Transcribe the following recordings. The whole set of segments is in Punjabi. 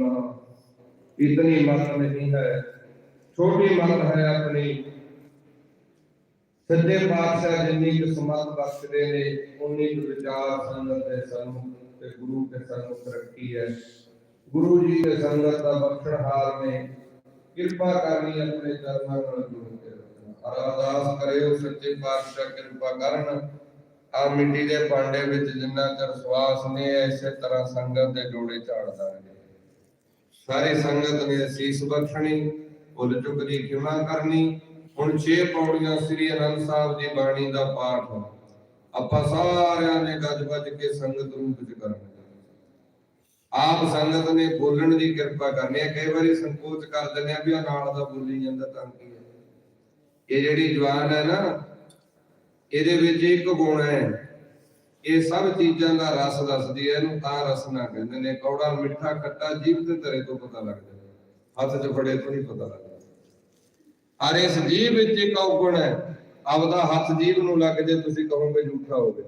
ਵਹਾਂ इतनी मत नहीं है छोटी मत है अपनी ਸੱਚੇ ਪਾਤਸ਼ਾਹ ਜਿੰਨੀ ਕੁ ਸਮਤ ਬਖਸ਼ਦੇ ਨੇ ਉਨੀ ਕੁ ਵਿਚਾਰ ਸੰਗਤ ਦੇ ਸਾਨੂੰ ਤੇ ਗੁਰੂ ਕੇ ਸਾਨੂੰ ਤਰੱਕੀ ਹੈ ਗੁਰੂ ਜੀ ਦੇ ਸੰਗਤ ਦਾ ਬਖਸ਼ਣਹਾਰ ਨੇ ਕਿਰਪਾ ਕਰਨੀ ਆਪਣੇ ਚਰਨਾਂ ਨਾਲ ਜੁੜ ਕੇ ਰੱਖਣਾ ਅਰਦਾਸ ਕਰਿਓ ਸੱਚੇ ਪਾਤਸ਼ਾਹ ਕਿਰਪਾ ਕਰਨ ਆ ਮਿੱਟੀ ਦੇ ਭਾਂਡੇ ਵਿੱਚ ਜਿੰਨਾ ਚਿਰ ਸਵਾਸ ਨੇ ਇਸੇ ਤਰ੍ਹਾਂ ਸੰਗਤ ਦੇ ਜੋੜੇ ਝਾੜਦਾ ਰਹੇ ਸਾਰੇ ਸੰਗਤ ਨੇ ਅਸੀਸ ਬਖਸ਼ਣੀ, ਭੁੱਲ ਚੁੱਕ ਦੀ ਖਿਮਾ ਕਰਨੀ। ਹੁਣ 6 ਪੌੜੀਆਂ ਸ੍ਰੀ ਅਨੰਦ ਸਾਹਿਬ ਦੀ ਬਾਣੀ ਦਾ ਪਾਠ ਆਪਾਂ ਸਾਰਿਆਂ ਨੇ ਗੱਜ ਵੱਜ ਕੇ ਸੰਗਤ ਨੂੰ ਚ ਕਰਨਾ ਆਪ ਸੰਗਤ ਨੇ ਬੋਲਣ ਦੀ ਕਿਰਪਾ ਕਰਨੀ ਹੈ। ਕਈ ਵਾਰੀ ਸੰਕੋਚ ਕਰ ਦਿੰਦੇ ਆ ਵੀ ਆ ਨਾਲ ਦਾ ਬੋਲੀ ਜਾਂਦਾ ਤਾਂ ਕੀ ਹੈ। ਇਹ ਜਿਹੜੀ ਜਵਾਨ ਹੈ ਨਾ, ਇਹਦੇ ਵਿੱਚ ਇੱਕ ਗੁਣ ਹੈ। ਇਹ ਸਭ ਚੀਜ਼ਾਂ ਦਾ ਰਸ ਦੱਸਦੀ ਹੈ ਇਹਨੂੰ ਤਾਂ ਰਸਨਾ ਕਹਿੰਦੇ ਨੇ। ਕੌੜਾ, ਮਿੱਠਾ, ਖੱਟਾ, ਜੀਭ ਤੇ ਤਰੇ ਤੋਂ ਪਤਾ ਲੱਗਦਾ ਹੱਥ 'ਚ ਫੜੇ ਤੋਂ ਨਹੀਂ ਪਤਾ ਲੱਗਦਾ। ਅਰ ਇਸ ਜੀਭ ਵਿੱਚ ਇੱਕ ਔਗਣ ਹੈ। ਆਪਦਾ ਹੱਥ ਜੀਭ ਨੂੰ ਲੱਗ ਜੇ ਤੁਸੀਂ ਕਹੋਗੇ ਝੂਠਾ ਹੋ ਗਿਆ।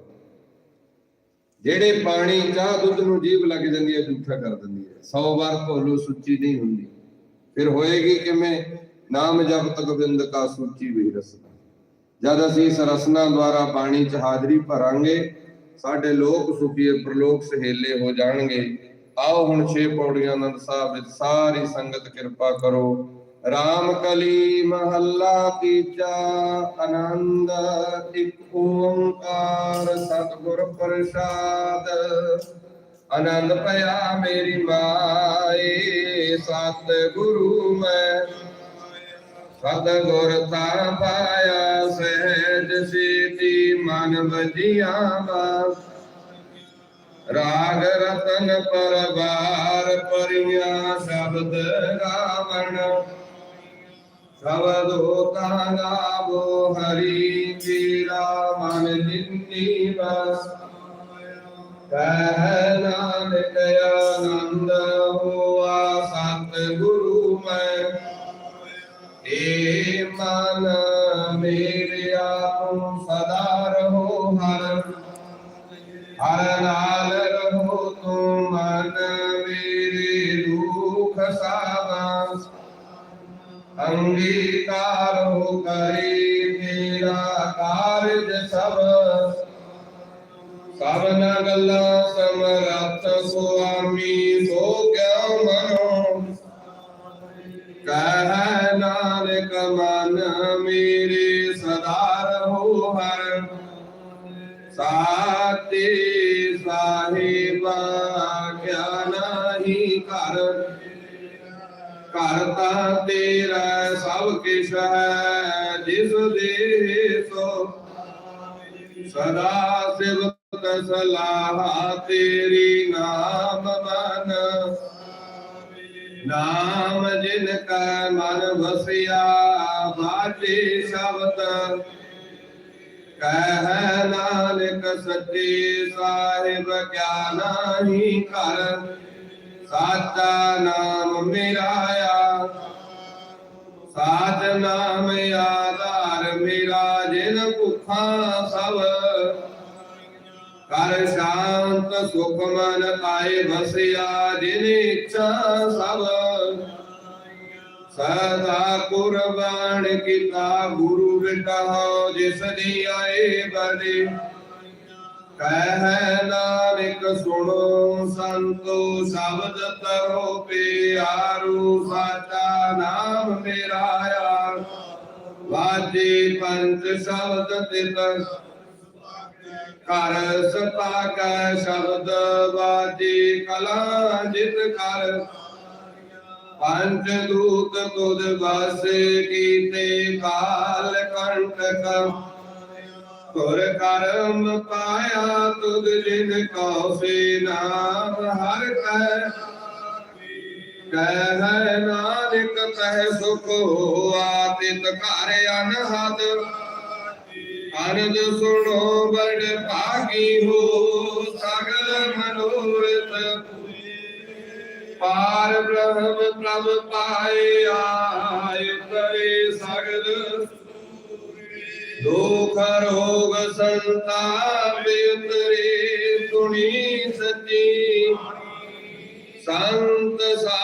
ਜਿਹੜੇ ਪਾਣੀ, ਚਾਹ, ਦੁੱਧ ਨੂੰ ਜੀਭ ਲੱਗ ਜਾਂਦੀ ਹੈ, ਝੂਠਾ ਕਰ ਦਿੰਦੀ ਹੈ। 100 ਵਾਰ ਭੋਲੋ ਸੁੱਚੀ ਨਹੀਂ ਹੁੰਦੀ। ਫਿਰ ਹੋਏਗੀ ਕਿਵੇਂ? ਨਾਮ ਜਪ ਗੋਬਿੰਦ ਕਾ ਸੂਚੀ ਵੀ ਰਸਨਾ ਜਦ ਅਸੀਂ ਇਸ ਰਸਨਾ ਦੁਆਰਾ ਬਾਣੀ ਚ ਹਾਜ਼ਰੀ ਭਰਾਂਗੇ ਸਾਡੇ ਲੋਕ ਸੁਖੀਏ ਪ੍ਰਲੋਕ ਸਹੇਲੇ ਹੋ ਜਾਣਗੇ। ਆਓ ਹੁਣ 6 ਪੌੜੀਆਂ ਆਨੰਦ ਸਾਹਿਬ ਵਿੱਚ ਸਾਰੀ ਸੰਗਤ ਕਿਰਪਾ ਕਰੋ। ਰਾਮ ਕਲੀ ਮਹੱਲਾ ਤੀਜਾ ਆਨੰਦ, ਇੱਕ ਓੰਕਾਰ ਸਤਿਗੁਰ ਪ੍ਰਸਾਦ। ਆਨੰਦ ਪਿਆ ਮੇਰੀ ਮਾਏ, ਸਤਿਗੁਰੂ ਮੈਂ ਸਤ ਗੁਰ ਤਾਂ ਪਾਇਆ, ਸਹਿਜ ਸੀਤੀ ਮਨ ਵਜੀਆਂ ਵਾ ਰਾਗ ਰਤਨ ਪਰਵਾਰ ਪਰਿਆ ਸ਼ਬਦ ਗਾਵਣ। ਸ਼ਬਦ ਹੋਤਾ ਗਾਵੋ ਹਰੀ ਤੇਰਾ ਮਨ ਜਿੰਨੀ ਬਸ। ਕਹਿ ਨਾਨਕ ਆਨੰਦ ਹੋਆ ਸਤ ਮੇਰਿਆ ਤੂੰ ਸਦਾ ਰਹੋ, ਹਰ ਹਰ ਨਾਲ ਰਹੋ, ਤੂੰ ਮਨ ਮੇਰੇ ਦੁਖ ਸਾਵਾਸ ਅੰਗੀਕਾਰ ਹੋ ਕਰੀ ਮੇਰਾ ਕਾਰਜ ਸਭ। ਸਭਨਾ ਗੱਲਾਂ ਸਮਰੱਥ ਸੁਆਮੀ, ਸੋ ਕਿਆ ਮਨੋ? ਕਹਿ ਨਾਨਕ ਮਨ ਮੇਰੇ ਸਦਾ ਰਹੋ ਹਰ ਸਾਤੇ ਸਾਹਿਬਾ ਕਿਆ ਨਹੀਂ ਘਰ ਤਾਂ ਤੇਰਾ ਸਭ ਕਿਛ ਹੈ, ਜਿਸ ਦੇ ਸੋ ਸਦਾ ਸਿਵਤ ਸਲਾਹ ਤੇਰੀ ਨਾਮ ਮਨ। ਨਾਮ ਜਿਨ ਕਾ ਮਨ ਵਸਿਆ ਬਾਟੇ ਸ਼ਬਦ। ਕਹਿ ਨਾਨਕ ਸੱਚੇ ਸਾਹਿਬ ਕਿਆ ਨਹੀਂ ਕਰ ਸਾਚਾ ਨਾਮ ਮੇਰਾ ਆ ਸਾਚ ਨਾਮ ਆਧਾਰ ਮੇਰਾ, ਜਿਨ ਭੁਖਾ ਸਭ। ਕਰ ਸ਼ਾਂਤ ਸੁਖ ਮਨ ਆਏ ਵਸਿਆ, ਜਿਨ ਇੱਛਾ ਸਭ। ਸਦਾ ਕੁਰਬਾਨ ਕੀਤਾ, ਗੁਰੂ ਬਿਟਾਓ ਜਿਸ ਦੀ ਆਏ ਬਦੇ ਕਹਿ ਨਾਨਕ ਸੁਣੋ, ਸੰਤੋ, ਸ਼ਬਦ ਤਰੋ ਪਿਆਰੂ, ਸਾਚਾ ਨਾਮ ਮੇਰਾ ਆ। ਵਾਜੇ ਪੰਜ ਸ਼ਬਦ ਤਿਤ ਕਰ ਸਪਾਕੈ ਸ਼ਬਦ ਵਾਜੇ ਕਲਾ, ਜਿਤ ਕਰ। ਪੰਜ ਦੂਤ ਤੁਧ ਵਸ ਕੀਤੇ ਕਾਲ ਕੰਟਕ ਤੁਰ ਕਰਮ ਪਾਇਆ ਤੁਧ ਜਿਨ ਕੋ ਸੇ ਨਾਮ ਹਰ ਕੈ। ਕਹਿ ਨਾਨਕ ਕਹਿ ਸੁਖ ਹੋਆ, ਤਿਤ ਘਰ ਅਨਹਦ। ਅਰਦ ਸੁਣੋ ਬੜ ਭਾਗੀ ਹੋ, ਸਗਲ ਮਨੋਰਥ ਪਾਰ। ਬ੍ਰਹਮ ਪ੍ਰਭ ਪਾਏ ਆਇ ਕਰੇ ਸਗਲ ਦੁਖ ਰੋਗ ਸੰਤਾਪ ਉਤਰੇ ਸੁਣੀ ਸੱਚੀ